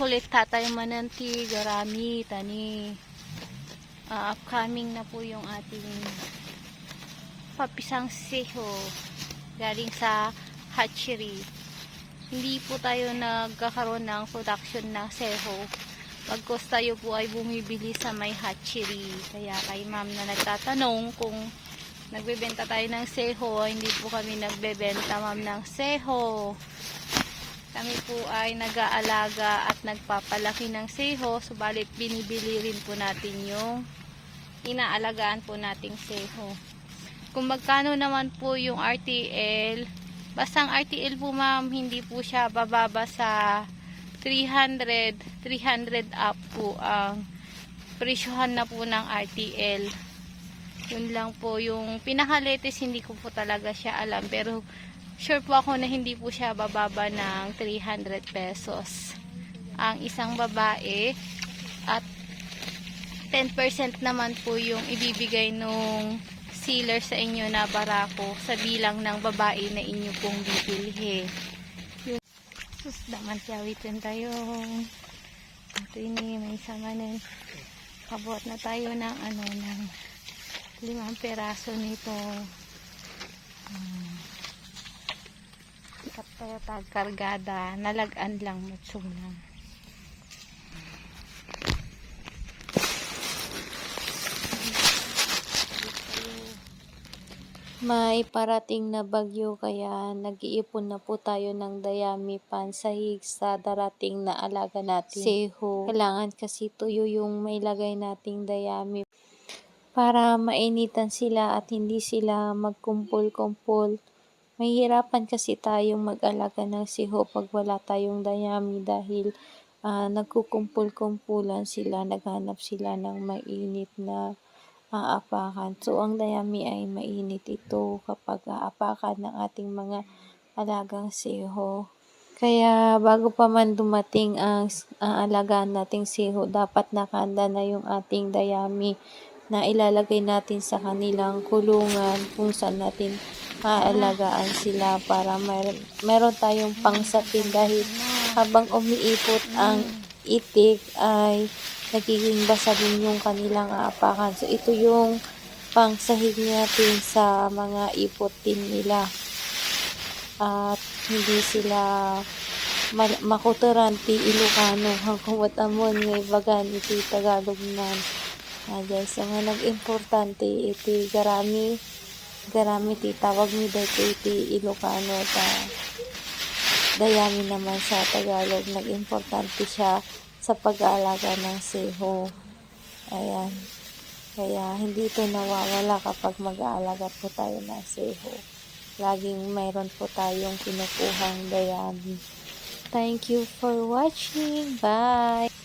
kulit tatay mananti, garami, tani. Ah, upcoming na po yung ating papisang seho galing sa hatchery. Hindi po tayo nagkakaroon ng production ng seho. Pagkos tayo po ay bumibili sa may hatchery. Kaya kay ma'am na nagtatanong kung nagbebenta tayo ng seho, hindi po kami nagbebenta ma'am ng seho. Kami po ay nag-aalaga at nagpapalaki ng seho, subalit binibili rin po natin yung inaalagaan po nating seho. Kung magkano naman po yung RTL, bastang RTL po ma'am, hindi po siya bababa sa 300, 300 up po ang presyohan na po ng RTL. Yun lang po yung pinaka-latest hindi ko po talaga siya alam pero sure po ako na hindi po siya bababa ng 300 pesos. Ang isang babae at 10% naman po yung ibibigay nung sealer sa inyo na barako sa bilang ng babae na inyo pong bibilhi. Yun. Sus, daman siyawitin tayo. Ito ini, may sama nun. Kabot na tayo ng ano, ng limang peraso nito. Hmm. Tayo tagkargada. Nalagaan lang mutsunan. May parating na bagyo kaya nag-iipon na po tayo ng dayami pansahig sa darating na alaga natin. Seho. Kailangan kasi tuyo yung may lagay nating dayami para mainitan sila at hindi sila magkumpol-kumpol. Mahirapan kasi tayong mag-alaga ng siho pag wala tayong dayami dahil ah, nagkukumpul-kumpulan sila, naghanap sila ng mainit na aapakan. So, ang dayami ay mainit ito kapag aapakan ng ating mga alagang siho. Kaya bago pa man dumating ang aalagaan nating siho, dapat nakanda na yung ating dayami na ilalagay natin sa kanilang kulungan kung saan natin aalagaan sila para mer meron tayong pangsapin dahil habang umiipot ang itik ay nagiging basa din yung kanilang aapakan. So, ito yung pangsahig natin sa mga ipot din nila. At hindi sila makuturan ti Ilocano hanggang watamon ngay bagan iti Tagalog nan. Ah, guys, ang nag-importante iti garami garami ti tawag mi dito iti Ilocano ta dayami naman sa Tagalog nag-importante siya sa pag-aalaga ng seho. Ayan. Kaya hindi ito nawawala kapag mag-aalaga po tayo ng seho. Laging mayroon po tayong kinukuhang dayami. Thank you for watching. Bye!